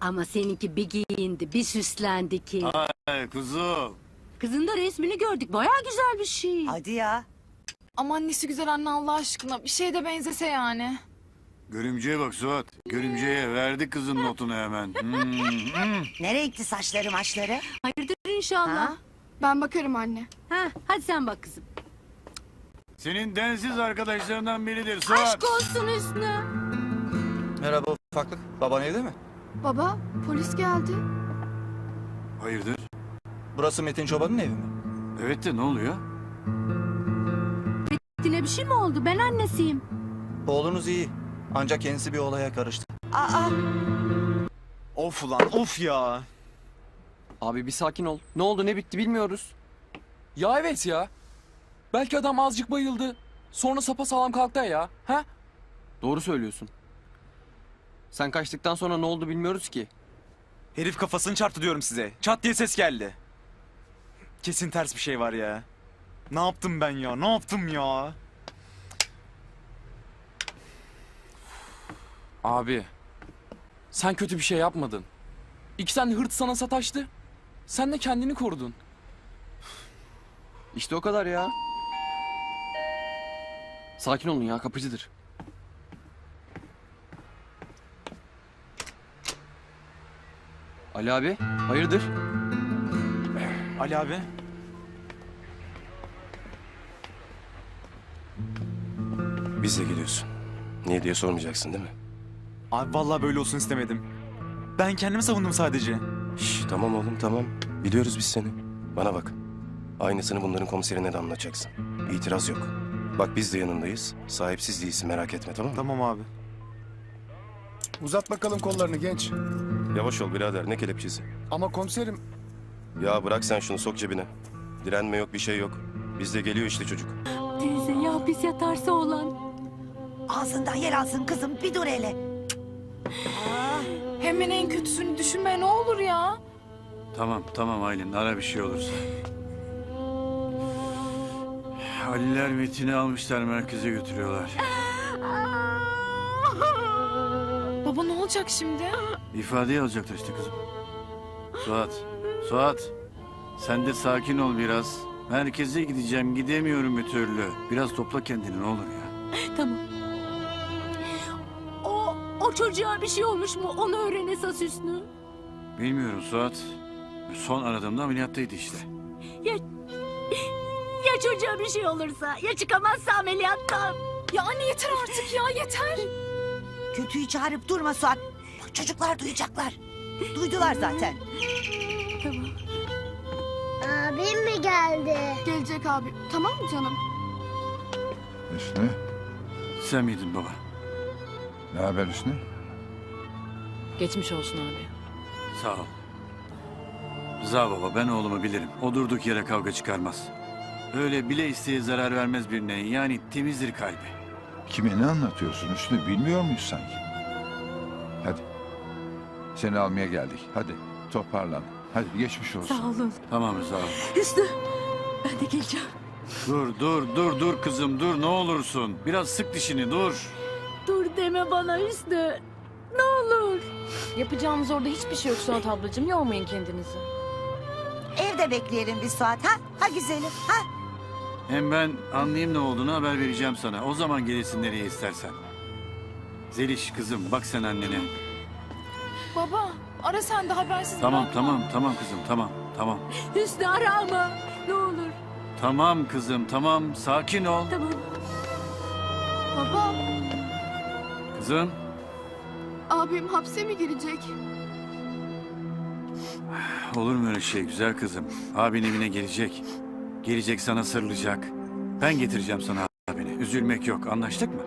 Ama seninki bir giyindi, bir süslendi ki. Ay kuzum. Kızın da resmini gördük. Bayağı güzel bir şey. Hadi ya. Ama annesi güzel anne Allah aşkına. Bir şey de benzese yani. Görümceye bak Suat. Görümceye verdi kızın notunu hemen. Hmm, hmm. Ne renkli saçları maçları? Hayırdır inşallah. Ha? Ben bakarım anne. Ha, hadi sen bak kızım. Senin densiz arkadaşlarından biridir Suat. Aşk olsun Hüsnü. Merhaba ufaklık. Baban evde mi? Baba polis geldi. Hayırdır? Burası Metin Çoban'ın evi mi? Evet de ne oluyor? Dine bir şey mi oldu? Ben annesiyim. Oğlunuz iyi. Ancak kendisi bir olaya karıştı. Aa, Of ulan of ya. Abi bir sakin ol. Ne oldu ne bitti bilmiyoruz. Ya evet ya. Belki adam azıcık bayıldı. Sonra sapa sağlam kalktı ya. Ha? Doğru söylüyorsun. Sen kaçtıktan sonra ne oldu bilmiyoruz ki. Herif kafasını çarptı diyorum size. Çat diye ses geldi. Kesin ters bir şey var ya. Ne yaptım ben ya? Ne yaptım ya? Abi. Sen kötü bir şey yapmadın. İki tane hırt sana sataştı. Sen de kendini korudun. İşte o kadar ya. Sakin olun ya kapıcıdır. Ali abi hayırdır? Ali abi. Bizle geliyorsun. Niye diye sormayacaksın değil mi? Abi vallahi böyle olsun istemedim. Ben kendimi savundum sadece. Şş, tamam oğlum tamam. Biliyoruz biz seni. Bana bak. Aynısını bunların komiserine de anlatacaksın. İtiraz yok. Bak biz de yanındayız. Sahipsiz değilsin merak etme tamam mı? Tamam abi. Uzat bakalım kollarını genç. Yavaş ol birader ne kelepçesi. Ama komiserim Ya bırak sen şunu sok cebine. Direnme yok bir şey yok. Bizde geliyor işte çocuk. Teyze ya hapis yatarsa olan. ağzından yer alsın kızım bir dur hele. Aa, Hemen en kötüsünü düşünme ne olur ya. Tamam tamam Aylin ara bir şey olursa. Aliler Metin'i almışlar merkeze götürüyorlar. Baba ne olacak şimdi? İfadeyi alacaklar işte kızım. Suat, Suat. Sen de sakin ol biraz. Merkeze gideceğim gidemiyorum bir türlü. Biraz topla kendini ne olur ya. Tamam. O, o çocuğa bir şey olmuş mu? Onu öğren esas Hüsnü. Bilmiyorum Suat. Son aradığımda ameliyattaydı işte. Ya, ya çocuğa bir şey olursa? Ya çıkamazsa ameliyattan? Ya anne yeter artık ya yeter. kötüyü çağırıp durma Suat. Çocuklar duyacaklar. Duydular zaten. Tamam. Abim mi geldi? Gelecek abi. Tamam mı canım? Hüsnü. Sen miydin baba? Ne haber Hüsnü? Geçmiş olsun abi. Sağ ol. Rıza baba ben oğlumu bilirim. O durduk yere kavga çıkarmaz. Öyle bile isteye zarar vermez birine. Yani temizdir kalbi. Kime ne anlatıyorsun Hüsnü? Bilmiyor muyuz sanki? Hadi. Seni almaya geldik. Hadi toparlan. Hadi geçmiş olsun. Sağ olun. Tamam Rıza. Hüsnü. Ben de geleceğim. Dur dur dur dur kızım dur ne olursun. Biraz sık dişini dur. Dur deme bana Hüsnü. Ne olur. Yapacağımız orada hiçbir şey yok Suat ablacığım. Yormayın kendinizi. Evde bekleyelim bir Suat ha? Ha güzelim ha? Hem ben anlayayım ne olduğunu haber vereceğim sana. O zaman gelirsin nereye istersen. Zeliş kızım bak sen annene. Baba ara sen de habersiz Tamam bırakma. tamam tamam kızım tamam tamam. Hüsnü ara ama. Ne olur. Tamam kızım tamam sakin ol. Tamam. Baba Kızım abim hapse mi girecek? olur mu öyle şey güzel kızım. Abin evine gelecek. Gelecek sana sarılacak. Ben getireceğim sana abini. Üzülmek yok anlaştık mı?